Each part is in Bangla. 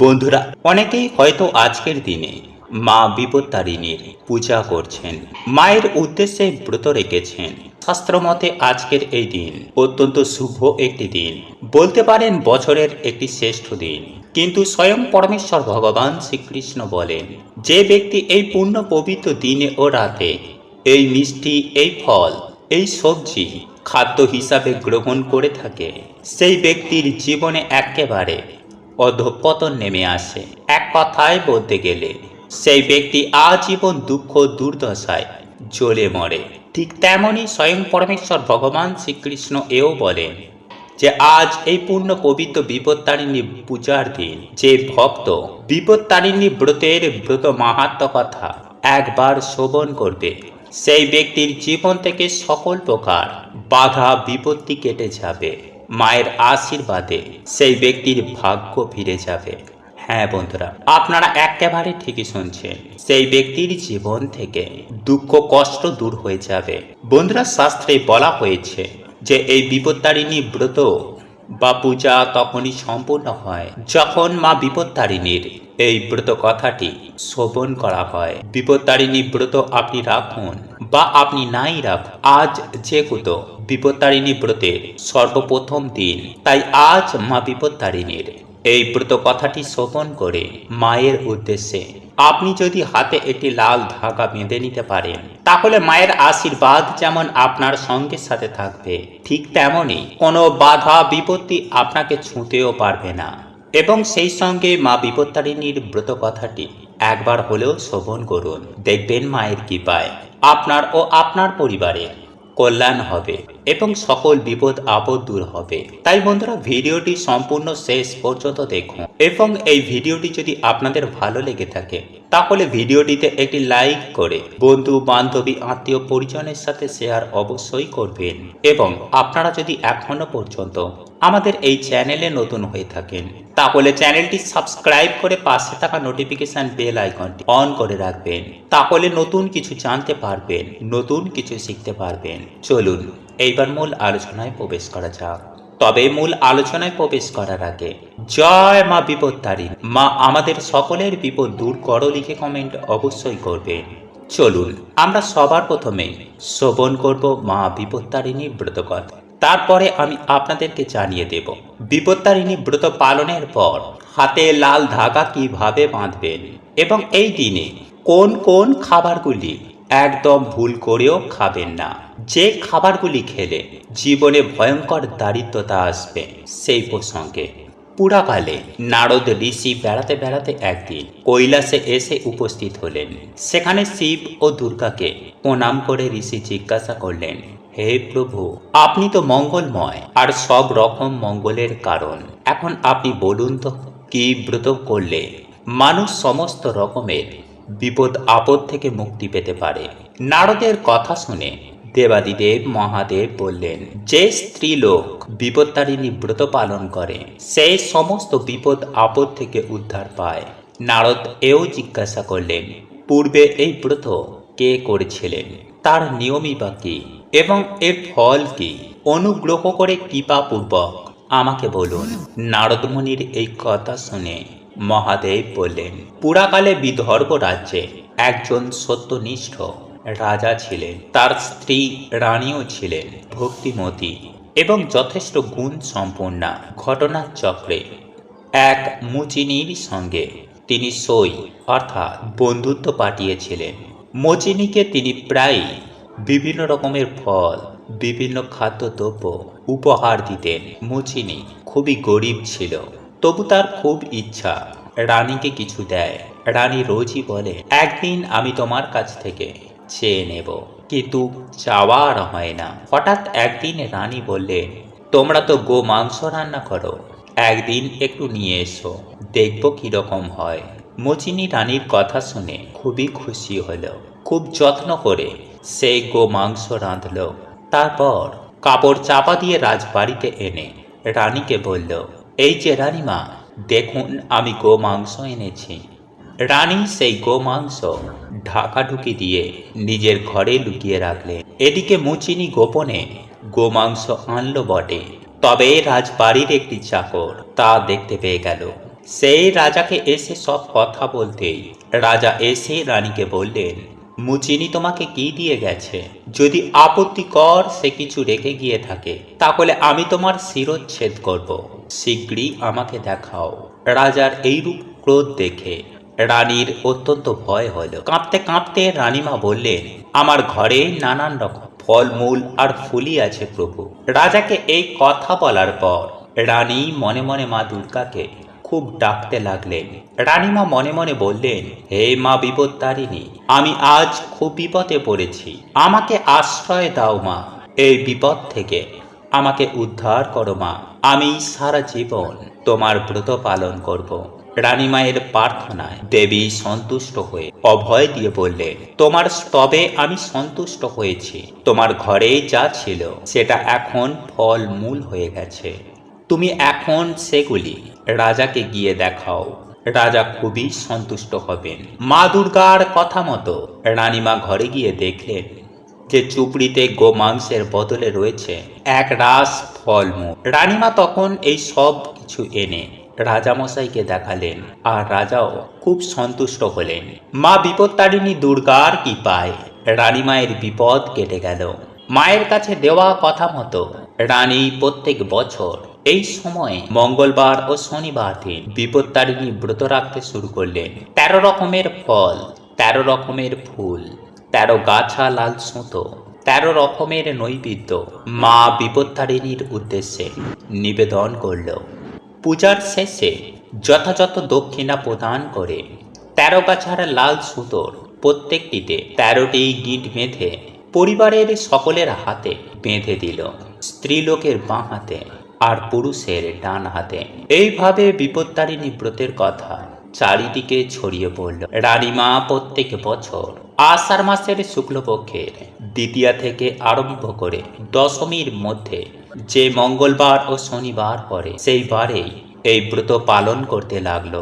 বন্ধুরা, অনেকেই হয়তো আজকের দিনে মা বিপত্তারিণীর পূজা করছেন, মায়ের উদ্দেশ্যে ব্রত রেখেছেন। শাস্ত্রমতে আজকের এই দিন অত্যন্ত শুভ একটি দিন। বলতে পারেন বছরের একটি শ্রেষ্ঠ দিন। কিন্তু স্বয়ং পরমেশ্বর ভগবান শ্রীকৃষ্ণ বলেন, যে ব্যক্তি এই পূর্ণ পবিত্র দিনে ও রাতে এই মিষ্টি, এই ফল, এই সবজি খাদ্য হিসাবে গ্রহণ করে থাকে, সেই ব্যক্তির জীবনে একেবারে অধপতন নেমে আসে। এক কথায় বলতে গেলে, সেই ব্যক্তি আজীবন দুঃখ, দুর্দশায় জ্বলে মরে। ঠিক তেমনই স্বয়ং পরমেশ্বর ভগবান শ্রীকৃষ্ণ এও বলেন যে, আজ এই পূর্ণ পবিত্র বিপত্তারিণী পূজার দিন। যে ভক্ত বিপত্তারিণী ব্রতের ব্রত মাহাত্ম কথা একবার শোভন করবে, সেই ব্যক্তির জীবন থেকে সকল প্রকার বাধা, বিপত্তি কেটে যাবে। মায়ের আশীর্বাদে সেই ব্যক্তির ভাগ্য ফিরে যাবে। হ্যাঁ বন্ধুরা, আপনারা একেবারে ঠিকই শুনছেন, সেই ব্যক্তির জীবন থেকে দুঃখ, কষ্ট দূর হয়ে যাবে। বন্ধুরা, শাস্ত্রে বলা হয়েছে যে এই বিপত্তারিণী ব্রত বা পূজা তখনই সম্পূর্ণ হয়। যখন মা বিপত্তারিণীর এই ব্রত কথাটি শ্রবণ করা হয়, বিপত্তারিণী ব্রত আপনি রাখুন বা আপনি নাই রাখুন আজ যেহেতু বিপত্তারিণী ব্রতের সর্বপ্রথম দিন, তাই আজ মা বিপত্তারিণীর এই ব্রত কথাটি শ্রবণ করে মায়ের উদ্দেশ্যে আপনি যদি হাতে একটি লাল ধাগা বেঁধে নিতে পারেন, তাহলে মায়ের আশীর্বাদ যেমন আপনার সঙ্গে সাথে থাকবে, ঠিক তেমনই কোনো বাধা, বিপত্তি আপনাকে ছুঁতেও পারবে না। এবং সেই সঙ্গে মা বিপত্তারিণীর ব্রত কথাটি একবার হলেও শোভন করুন। দেখবেন মায়ের কৃপায়, আপনার ও আপনার পরিবারের কল্যাণ হবে এবং সকল বিপদ আপদ দূর হবে। তাই বন্ধুরা, ভিডিওটি সম্পূর্ণ শেষ পর্যন্ত দেখুন এবং এই ভিডিওটি যদি আপনাদের ভালো লেগে থাকে, তাহলে ভিডিওটিতে একটি লাইক করে বন্ধু, বান্ধবী, আত্মীয় পরিজনের সাথে শেয়ার অবশ্যই করবেন। এবং আপনারা যদি এখনও পর্যন্ত আমাদের এই চ্যানেলে নতুন হয়ে থাকেন। তাহলে চ্যানেলটি সাবস্ক্রাইব করে পাশে থাকা নোটিফিকেশন বেল আইকনটি অন করে রাখবেন। তাহলে নতুন কিছু জানতে পারবেন, নতুন কিছু শিখতে পারবেন। চলুন, এইবার মূল আলোচনায় প্রবেশ করা যাক। তবে মূল আলোচনায় প্রবেশ করার আগে, জয় মা বিপত্তারী মা আমাদের সকলের বিপদ দূর করো লিখে কমেন্ট অবশ্যই করবেন। চলুন, আমরা সবার প্রথমে শ্রবণ করব মা বিপত্তারিণী ব্রতকথা। তারপরে আমি আপনাদেরকে জানিয়ে দেব, বিপত্তারিণী ব্রত পালনের পর হাতে লাল ধাগা কীভাবে বাঁধবেন এবং এই দিনে কোন কোন খাবারগুলি একদম ভুল করেও খাবেন না। যে খাবারগুলি খেলে জীবনে ভয়ঙ্কর দারিদ্রতা আসবে, সেই প্রসঙ্গে পুরাকালে নারদ ঋষি বেড়াতে বেড়াতে একদিন কৈলাসে এসে উপস্থিত হলেন। সেখানে শিব ও দুর্গাকে প্রণাম করে ঋষি জিজ্ঞাসা করলেন হে প্রভু, আপনি তো মঙ্গলময় আর সব রকম মঙ্গলের কারণ। এখন আপনি বলুন তো, কি ব্রত করলে? মানুষ সমস্ত রকমের বিপদ আপদ থেকে মুক্তি পেতে পারে। নারদের কথা শুনে দেবাদিদেব মহাদেব বললেন, যে স্ত্রী লোক বিপত্তারিণী ব্রত পালন করে, সে সমস্ত বিপদ আপদ থেকে উদ্ধার পায়। নারদ এও জিজ্ঞাসা করলেন, পূর্বে এই ব্রত কে করেছিলেন? তার নিয়মই বা কি? এবং এর ফল কি অনুগ্রহ করে কৃপাপূর্বক আমাকে বলুন। নারদমণির এই কথা শুনে মহাদেব বললেন, পুরাকালে বিদর্ভ রাজ্যে একজন সত্যনিষ্ঠ রাজা ছিলেন। তার স্ত্রী রানীও ছিলেন ভক্তিমতী এবং যথেষ্ট গুণ সম্পন্না। ঘটনার চক্রে এক মুচিনির সঙ্গে তিনি সই অর্থাৎ বন্ধুত্ব পাঠিয়েছিলেন মচিনিকে তিনি প্রায়ই বিভিন্ন রকমের ফল, বিভিন্ন খাদ্যদ্রব্য উপহার দিতেন। মুচিনি খুবই গরিব ছিল। তবু তার খুব ইচ্ছা। রানীকে কিছু দেয়। রানী রোজই বলে, একদিন আমি তোমার কাছ থেকে চেয়ে নেব। কিন্তু চাওয়া আর হয় না। হঠাৎ একদিন রানী বললেন তোমরা তো গো মাংস রান্না করো। একদিন একটু নিয়ে এসো। দেখব কীরকম হয়। মচিনি রানীর কথা শুনে খুবই খুশি হলো। খুব যত্ন করে সেই গো মাংস রাঁধল। তারপর কাপড় চাপা দিয়ে রাজবাড়িতে এনে রানীকে বলল, এই যে রানীমা, দেখুন আমি গো মাংস এনেছি। রানী সেই গো মাংস ঢাকাঢুকি দিয়ে নিজের ঘরে লুকিয়ে রাখলেন। এদিকে মুচিনি গোপনে গো মাংস আনলো বটে। তবে রাজবাড়ির একটি চাকর তা দেখতে পেয়ে গেল। সেই রাজাকে এসে সব কথা বলতেই রাজা এসে রানীকে বললেন মুচিনি তোমাকে কি দিয়ে গেছে? যদি আপত্তিকর সে কিছু রেখে গিয়ে থাকে। তাহলে আমি তোমার শিরোচ্ছেদ করব। শীঘ্রই আমাকে দেখাও। রাজার এইরূপ ক্রোধ দেখে রানীর অত্যন্ত ভয় হলো কাঁপতে কাঁপতে রানীমা বললেন, আমার ঘরে নানান রকম ফলমূল আর ফুলি আছে প্রভু। রাজাকে এই কথা বলার পর রানী মনে মনে মা দুর্গাকে খুব ডাকতে লাগলেন। রানীমা মনে মনে বললেন, হে মা বিপত্তারিণী, আমি আজ খুব বিপদে পড়েছি। আমাকে আশ্রয় দাও মা। এই বিপদ থেকে আমাকে উদ্ধার করো মা। আমি সারা জীবন তোমার ব্রত পালন করব রানীমায়ের প্রার্থনায় দেবী সন্তুষ্ট হয়ে অভয় দিয়ে বললেন, তোমার স্তবে আমি সন্তুষ্ট হয়েছি। তোমার ঘরে যা ছিল, সেটা এখন ফল মূল হয়ে গেছে। তুমি এখন সেগুলি রাজাকে গিয়ে দেখাও। রাজা খুবই সন্তুষ্ট হবেন। মা দুর্গার কথা মতো রানীমা ঘরে গিয়ে দেখলেন যে চুপড়িতে গোমাংসের বদলে রয়েছে এক রাস ফলমূল। রানীমা তখন এই সব কিছু এনে রাজামশাইকে দেখালেন আর রাজাও খুব সন্তুষ্ট হলেন। মা বিপত্তারিণী দুর্গার কি পায় রানীমায়ের বিপদ কেটে গেল। মায়ের কাছে দেওয়া কথা মতো রানী প্রত্যেক বছর এই সময়ে মঙ্গলবার ও শনিবার দিন বিপত্তারিণী ব্রত রাখতে শুরু করলেন। তেরো রকমের ফল, তেরো রকমের ফুল, তেরো গাছা লাল সুতো, তেরো রকমের নৈবেদ্য মা বিপত্তারিণীর উদ্দেশ্যে নিবেদন করল। পূজার শেষে যথাযথ দক্ষিণা প্রদান করে তেরো গাছার লাল সুতোর প্রত্যেকটিতে তেরোটি গিট বেঁধে পরিবারের সকলের হাতে বেঁধে দিল। স্ত্রীলোকের বাঁ হাতে আর পুরুষের ডান হাতে। এইভাবে বিপত্তারিণী ব্রতের কথা চারিদিকে ছড়িয়ে পড়ল। রানীমা প্রত্যেক বছর আষাঢ় মাসের শুক্লপক্ষের দ্বিতীয়া থেকে আরম্ভ করে দশমীর মধ্যে যে মঙ্গলবার ও শনিবার পরে সেই বারেই এই ব্রত পালন করতে লাগল।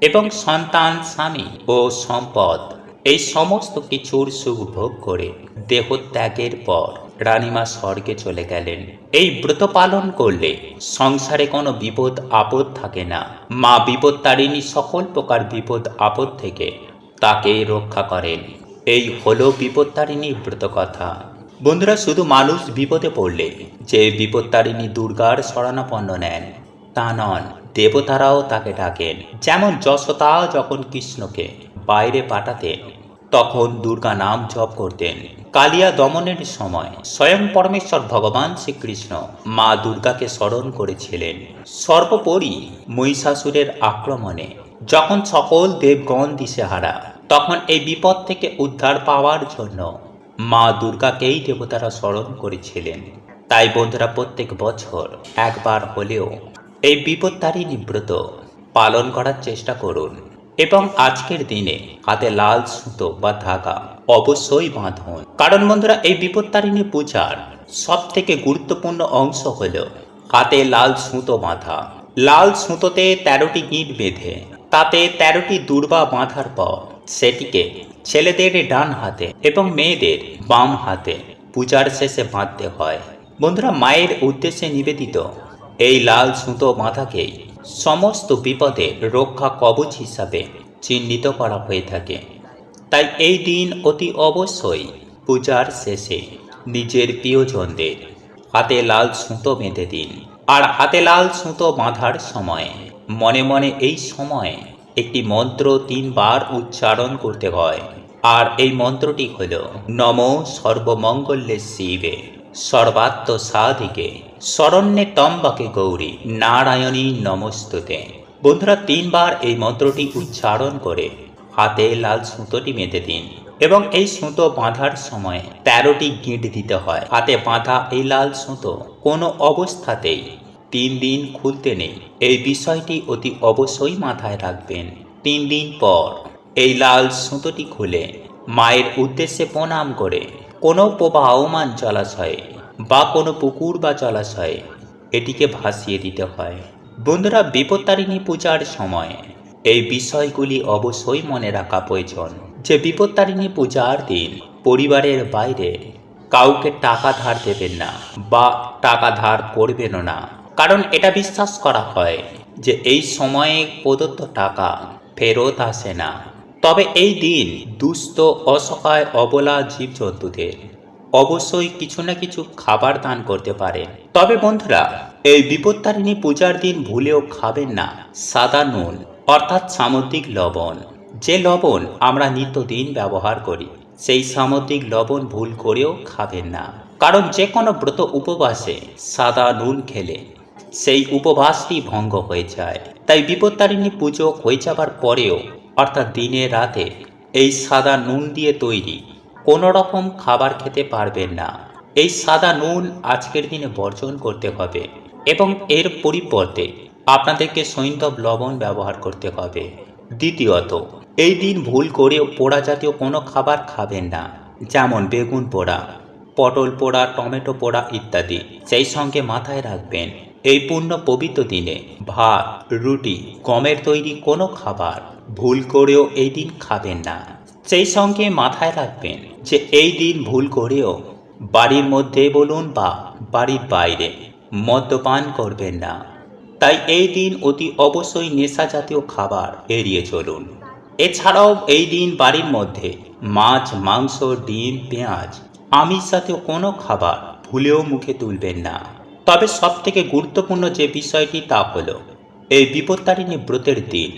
এবং সন্তান, স্বামী ও সম্পদ, এই সমস্ত কিছুর সুখ ভোগ করে দেহত্যাগের পর রানীমা স্বর্গে চলে গেলেন। এই ব্রত পালন করলে সংসারে কোনো বিপদ আপদ থাকে না। মা বিপত্তারিণী সকল প্রকার বিপদ আপদ থেকে তাকে রক্ষা করেন। এই হলো বিপদ বিপত্তারিণী ব্রত কথা। বন্ধুরা, শুধু মানুষ বিপদে পড়লে যে বিপত্তারিণী দুর্গার শরণাপন্ন নেন, তা নন, দেবতারাও তাকে ডাকেন। যেমন যশোতা যখন কৃষ্ণকে বাইরে পাঠাতেন তখন দুর্গা নাম জপ করতেন। কালিয়া দমনের সময় স্বয়ং পরমেশ্বর ভগবান শ্রীকৃষ্ণ মা দুর্গাকে স্মরণ করেছিলেন। সর্বোপরি মহিষাসুরের আক্রমণে যখন সকল দেবগণ দিশেহারা, তখন এই বিপদ থেকে উদ্ধার পাওয়ার জন্য মা দুর্গাকেই দেবতারা স্মরণ করেছিলেন। তাই বন্ধুরা, প্রত্যেক বছর একবার হলেও এই বিপত্তারিণী ব্রত পালন করার চেষ্টা করুন। এবং আজকের দিনে হাতে লাল সুতো বা ধাগা অবশ্যই বাঁধুন। কারণ বন্ধুরা, এই বিপত্তারিণী পূজার সব থেকে গুরুত্বপূর্ণ অংশ হল হাতে লাল সুতো বাঁধা। লাল সুতোতে তেরোটি গিঁট বেঁধে, তাতে তেরোটি দুর্বা বাঁধার পর সেটিকে ছেলেদের ডান হাতে এবং মেয়েদের বাম হাতে পূজার শেষে বাঁধতে হয়। বন্ধুরা, মায়ের উদ্দেশ্যে নিবেদিত এই লাল সুতো বাঁধাকেই সমস্ত বিপদে রক্ষা কবচ হিসাবে চিহ্নিত করা হয়ে থাকে। তাই এই দিন অতি অবশ্যই পূজার শেষে নিজের প্রিয়জনদের হাতে লাল সুতো বেঁধে দিন। আর হাতে লাল সুতো বাঁধার সময় মনে মনে এই সময়ে একটি মন্ত্র তিনবার উচ্চারণ করতে হয়। আর এই মন্ত্রটি হল, নম সর্বমঙ্গলে শিবে সর্বাত্ম সাধিকে শরণ্যে তম্বাকে গৌরী, নারায়ণী নমস্তুতে। বন্ধুরা, তিনবার এই মন্ত্রটি উচ্চারণ করে হাতে লাল সুতোটি বেঁধে দিন এবং এই সুতো বাঁধার সময় তেরোটি গিঁট দিতে হয়। হাতে বাঁধা এই লাল সুতো কোনো অবস্থাতেই তিন দিন খুলতে নেই। এই বিষয়টি অতি অবশ্যই মাথায় রাখবেন। তিন দিন পর এই লাল সুতোটি খুলে মায়ের উদ্দেশ্যে প্রণাম করে কোনো প্রবাহমান জলাশয়ে বা কোনো পুকুর বা জলাশয়ে এটিকে ভাসিয়ে দিতে হয়। বন্ধুরা, বিপত্তারিণী পূজার সময় এই বিষয়গুলি অবশ্যই মনে রাখা প্রয়োজন যে বিপত্তারিণী পূজার দিন পরিবারের বাইরে কাউকে টাকা ধার দেবেন না বা টাকা ধার করবেনও না। কারণ এটা বিশ্বাস করা হয় যে এই সময়ে প্রদত্ত টাকা ফেরত আসে না। তবে এই দিন দুস্থ, অসহায়, অবলা জীবজন্তুদের অবশ্যই কিছু না কিছু খাবার দান করতে পারেন। তবে বন্ধুরা, এই বিপত্তারিণী পূজার দিন ভুলেও খাবেন না। সাদা নুন, অর্থাৎ সামুদ্রিক লবণ। যে লবণ আমরা নিত্যদিন ব্যবহার করি, সেই সামুদ্রিক লবণ ভুল করেও খাবেন না। কারণ যে কোনো ব্রত উপবাসে সাদা নুন খেলে সেই উপবাসটি ভঙ্গ হয়ে যায়। তাই বিপত্তারিণী পুজো হয়ে যাবার পরেও, অর্থাৎ দিনে রাতে, এই সাদা নুন দিয়ে তৈরি কোনো রকম খাবার খেতে পারবেন না। এই সাদা নুন আজকের দিনে বর্জন করতে হবে এবং এর পরিবর্তে আপনাদেরকে সৈন্ধব লবণ ব্যবহার করতে হবে। দ্বিতীয়ত, এই দিন ভুল করেও পোড়া জাতীয় কোনো খাবার খাবেন না, যেমন বেগুন পোড়া, পটল পোড়া, টমেটো পোড়া ইত্যাদি। সেই সঙ্গে মাথায় রাখবেন, এই পূর্ণ পবিত্র দিনে ভাত, রুটি, গমের তৈরি কোনো খাবার ভুল করেও এই দিন খাবেন না। সেই সঙ্গে মাথায় রাখবেন যে এই দিন ভুল করেও বাড়ির মধ্যে বলুন বা বাড়ির বাইরে মদ্যপান করবেন না। তাই এই দিন অতি অবশ্যই নেশা জাতীয় খাবার এড়িয়ে চলুন। এছাড়াও এই দিন বাড়ির মধ্যে মাছ, মাংস, ডিম, পেঁয়াজ, আমিষ জাতীয় কোনো খাবার ভুলেও মুখে তুলবেন না। তবে সব থেকে গুরুত্বপূর্ণ যে বিষয়টি তা হলো, এই বিপত্তারিণী ব্রতের দিন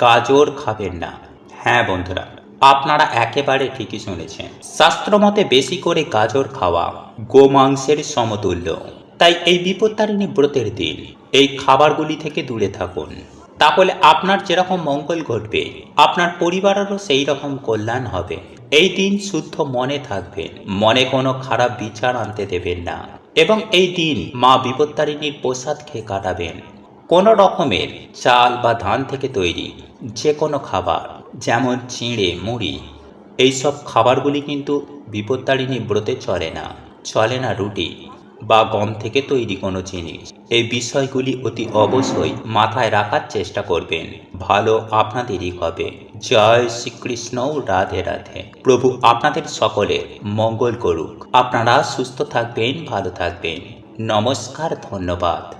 গাজর খাবেন না। হ্যাঁ বন্ধুরা আপনারা একেবারে ঠিকই শুনেছেন। শাস্ত্রমতে বেশি করে গাজর খাওয়া গোমাংসের সমতুল্য। তাই এই বিপত্তারিণী ব্রতের দিন এই খাবারগুলি থেকে দূরে থাকুন। তাহলে আপনার যেরকম মঙ্গল ঘটবে, আপনার পরিবারেরও সেই রকম কল্যাণ হবে। এই দিন শুদ্ধ মনে থাকবেন, মনে কোনো খারাপ বিচার আনতে দেবেন না। এবং এই দিন মা বিপত্তারিণীর প্রসাদ খেয়ে কাটাবেন। কোনো রকমের চাল বা ধান থেকে তৈরি যে কোনো খাবার, যেমন চিঁড়ে, মুড়ি, এইসব খাবারগুলি কিন্তু বিপত্তারিণী ব্রতে চলে না চলে না রুটি বা গম থেকে তৈরি কোনো জিনিস। এই বিষয়গুলি অতি অবশ্যই মাথায় রাখার চেষ্টা করবেন, ভালো আপনাদেরই হবে। জয় শ্রীকৃষ্ণ রাধে রাধে। প্রভু আপনাদের সকলের মঙ্গল করুক। আপনারা সুস্থ থাকবেন, ভালো থাকবেন। নমস্কার, ধন্যবাদ।